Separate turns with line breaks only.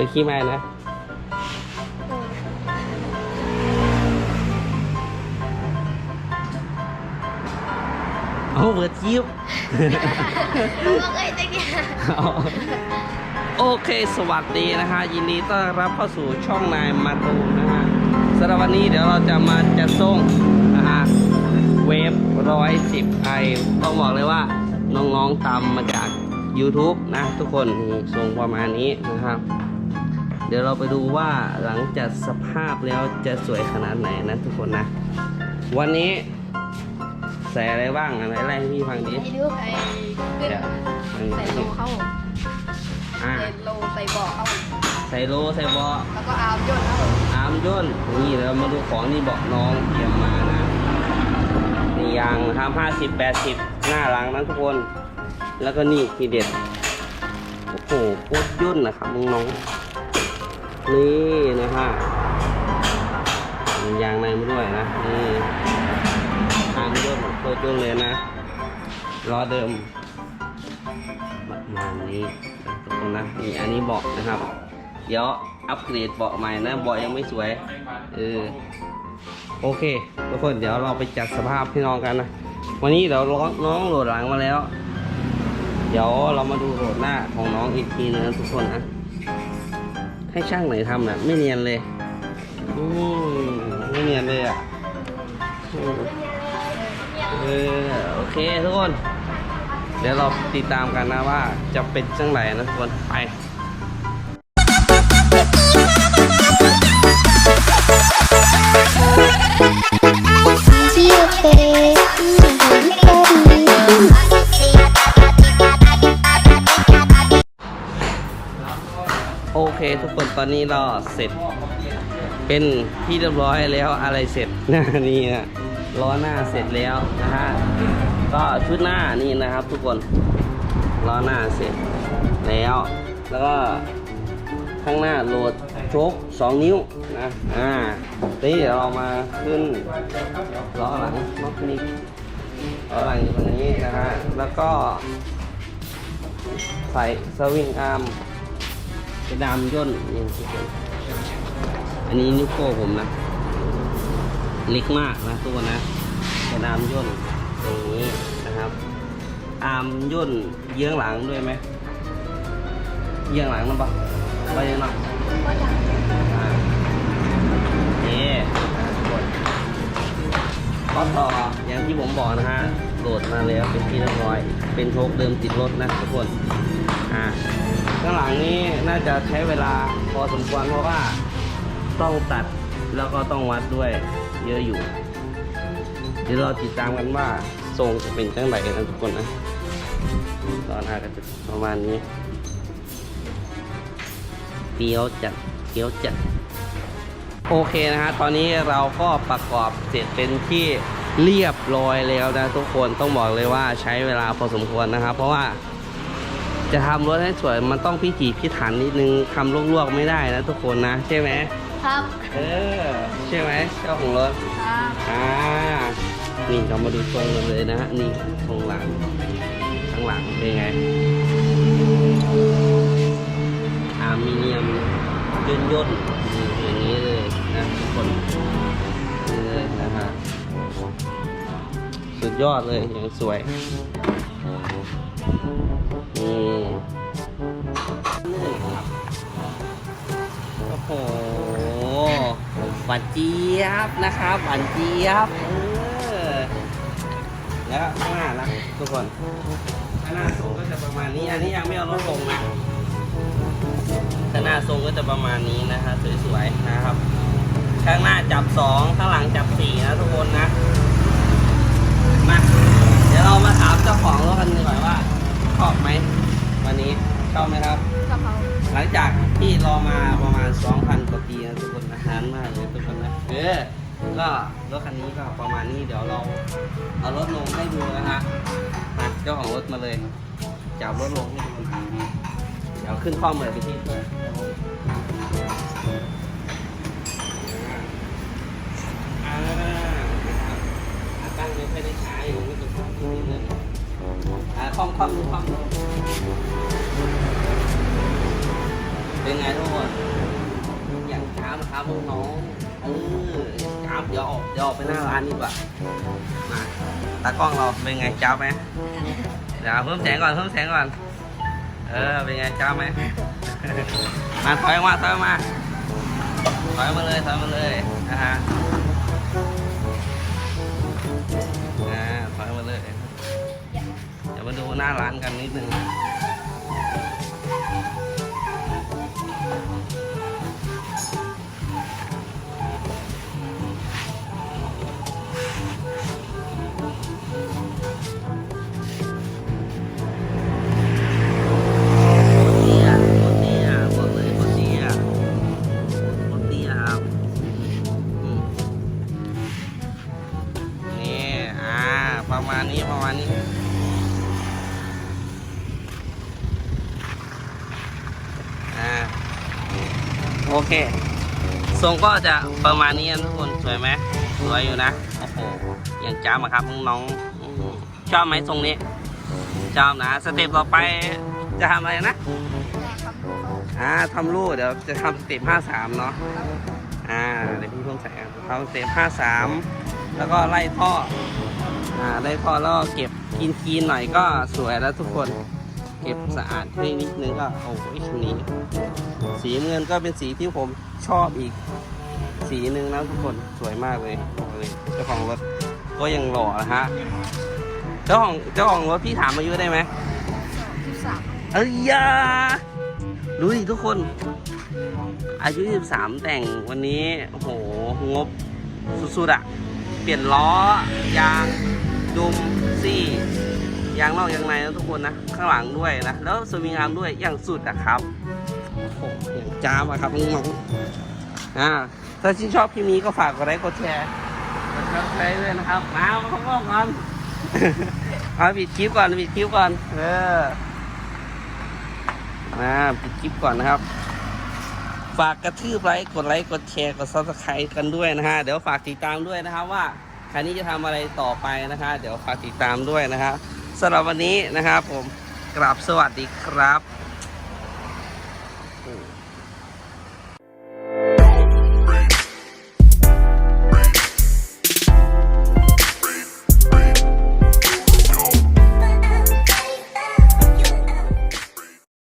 ปิดขี้ไม้นะเอาเปิดยิบ
รู้ว่าเคยจะเนี่ย
โอเค สวัสดีนะฮะ ยินดีต้อนรับเข้าสู่ช่องนายมาตูมนะฮะสำหรับวันนี้เดี๋ยวเราจะมาจะส่งนะฮะ เวฟร้อยสิบไอต้องบอกเลยว่า น้องๆตามมาจาก YouTube นะ ทุกคนนี่ส่งประมาณนี้นะครับ เดี๋ยวเราไปดูว่าหลังจากสภาพแล้วจะสวยขนาดไหนนะทุกคนนะ วันนี้ใส่อะไรบ้างอะไรไล่ให้พี่ฟังดิ
ให้ดูไอ้ขึ้น
เดี๋ยว
ใส่โลเข้า
อ่า
ใส่โลใส่บ่อเข้า
ใส่โลใส่บอ
แล้วก็อาร์มย่นเข้า
อาร์มย่นนี่เรามาดูของนี่บอกน้องเตรียมมานะนี่ยางนะครับห้าสิบแปดสิบหน้าหลังนั้นทุกคน แล้วก็นี่ทีเด็ดโอ้โหโคตรย่นนะครับน้องๆ นี่นะฮะยางในมาด้วยนะนี่อาร์มย่นโคตรย่นเลยนะล้อเดิมประมาณนี้ทุกคนนะนี่อันนี้เบาะนะครับ เดี๋ยวอัปเกรดเบาะใหม่นะเบาะยังไม่สวยเออโอเคทุกคนเดี๋ยวเราไปจัดสภาพพี่น้องกันนะวันนี้เดี๋ยวน้องโหลดหลังมาแล้ว เดี๋ยวเรามาดูโหลดหน้าของน้องอีกทีนึงนะทุกคนนะ ให้ช่างไหนทำนะไม่เนียนเลยอืมไม่เนียนเลยอะเออโอเคทุกคน เดี๋ยวเราติดตามกันนะว่าจะเป็นจังไหนนะทุกคนไปโอ เคทุกคนตอนนี้เราเสร็จ เป็นที่เรียบร้อยแล้วอะไรเสร็จนะนี่นะล้อหน้าเสร็จแล้วนะฮะก็ชุดหน้านี่นะครับ ทุกคนล้อหน้าเสร็จแล้ว แล้วก็ข้างหน้าโหลดโชค2นิ้วนะอ่านี่เดี๋ยวเรามาขึ้นล้อหลังน็อตนี้ล้อหลังอยู่ตรงนี้นะฮะแล้วก็ใส่สวิงอาร์ม จะดามย่นนี่ทุกคนอันนี้นิ้วโป้งผมนะ เล็กมากนะตัวนะจะดามย่นอย่างนี้นะครับอามย่นเยื้องหลังด้วยไหมเยื้องหลังนะปะไปยังไง ก็ต่ออย่างที่ผมบอกนะฮะโหลดมาแล้วเป็นที่เรียบร้อย เป็นโชคเดิมติดรถนะทุกคนอ่าข้างหลังนี้น่าจะใช้เวลาพอสมควรเพราะว่าต้องตัดแล้วก็ต้องวัดด้วยเยอะอยู่ เดี๋ยวเราติดตามกันว่าทรงจะเป็นจังไรนทุกคนนะตอนหน้าก็จะประมาณนี้เฟี้ยวจัดเฟี้ยวจัด โอเคนะฮะ ตอนนี้เราก็ประกอบเสร็จเป็นที่เรียบร้อยแล้วนะทุกคน ต้องบอกเลยว่าใช้เวลาพอสมควรนะครับ เพราะว่าจะทำรถให้สวยมันต้องพิถีพิถันนิดนึงทำลวกๆไม่ได้นะทุกคนนะ ใช่ไหม
ครับ
เออ ใช่ไหมเจ้าของรถ
ครับ
อ่านี่เรามาดูทรงกันเลยนะฮะนี่ทรงหลังข้างหลังเป็นไงอาร์มิเนียมย่นย่นๆ นะทุกคนเลยนะฮะสุดยอดเลยอย่างสวยนี่โอ้โหหวานเจี๊ยบนะครับหวานเจี๊ยบเออแล้วข้างหน้านะทุกคนข้างหน้าทรงก็จะประมาณนี้ อันนี้ยังไม่เอารถลงนะข้างหน้าทรงก็จะประมาณนี้นะฮะสวยๆนะครับ ข้างหน้าจับสองข้างหลังจับสี่นะทุกคนนะ มา เดี๋ยวเรามาถามเจ้าของรถกันดีกว่าว่าชอบไหมวันนี้ชอบไหมครับ
กะเพรา
หลังจากที่รอมาประมาณ 2,000 กว่าปีนะทุกคนนะนานมากเลยทุกคนนะเออก็รถคันนี้ก็ประมาณนี้เดี๋ยวเราเอารถลงให้ดูนะฮะมาเจ้าของรถมาเลยจับรถลงให้ดูเดี๋ยวขึ้นข้อมือไปที่ด้วยอ่า อ่าคล่อมคล่อมดูคล่อมดูเป็นไงทุกคนอย่างช้ามครับน้องเออช้ามเดี๋ยวออกเดี๋ยวออกไปหน้าร้านดีกว่ามาตากล้องเราเป็นไงจ้าไหมเดี๋ยวเพิ่มแสงก่อนเพิ่มแสงก่อน เออเป็นไงจ้าไหมมาถอยมาถอยมาถอยมาเลยถอยมาเลยนะฮะ มาดูหน้าร้านกันนิดนึงตีอะตีอะบอกเลยโคตรดีอะตีอะนี่อ่าประมาณนี้ประมาณนี้อ่าโอ เค ทรงก็จะประมาณนี้นะทุกคน สวยไหมสวยอยู่นะ โอ้โห อย่างจ้ามาครับน้องๆอืมชอบไหมทรงนี้ ชอบนะ สเต็ปต่อไปจะทำอะไรนะ
ทำดูเขา
อ่าทำรูปเดี๋ยวจะทำสเต็ปห้าสามเนาะ
ครับ
อ่า เดี๋ยวพี่เพิ่งใส่ทำสเต็ปห้าสามแล้วก็ไล่ท่อ อ่า ไล่ท่อแล้วก็เก็บกินคีนหน่อยก็สวยแล้วทุกคน เก็บสะอาดให้นิดนึงก็โอ้ยชุดนี้ สีเงินก็เป็นสีที่ผมชอบอีก สีหนึ่งนะทุกคนสวยมากเลยบอกเลยเจ้าของรถก็ยังหล่อนะฮะเจ้าของเจ้าของรถพี่ถามอายุได้ไหม
สิบสาม
เอ้ยยาดูดิทุกคน อายุ 23 แต่งวันนี้โอ้โหงบสุดๆอะเปลี่ยนล้อยางดุมซี่ ยางนอกยางในนะทุกคนนะข้างหลังด้วยนะแล้วสวิงอาร์มด้วยอย่างสุดอะครับโอ้โหอย่างจ้ามอะครับน้องอ่าถ้าชื่นชอบคลิปนี้ก็ฝากกดไลค์กดแชร์กดซับสไครต์ด้วยนะครับมาเข้าก่อนเอาปิดคลิปก่อนปิดคลิปก่อนเออมาปิดคลิปก่อนนะครับ ฝากกระทืบไลค์กดไลค์กดแชร์กดซับสไครต์กันด้วยนะฮะเดี๋ยวฝากติดตามด้วยนะครับว่าคันนี้จะทำอะไรต่อไปนะคะ เดี๋ยวฝากติดตามด้วยนะครับ สำหรับวันนี้นะครับผมกราบสวัสดีครับ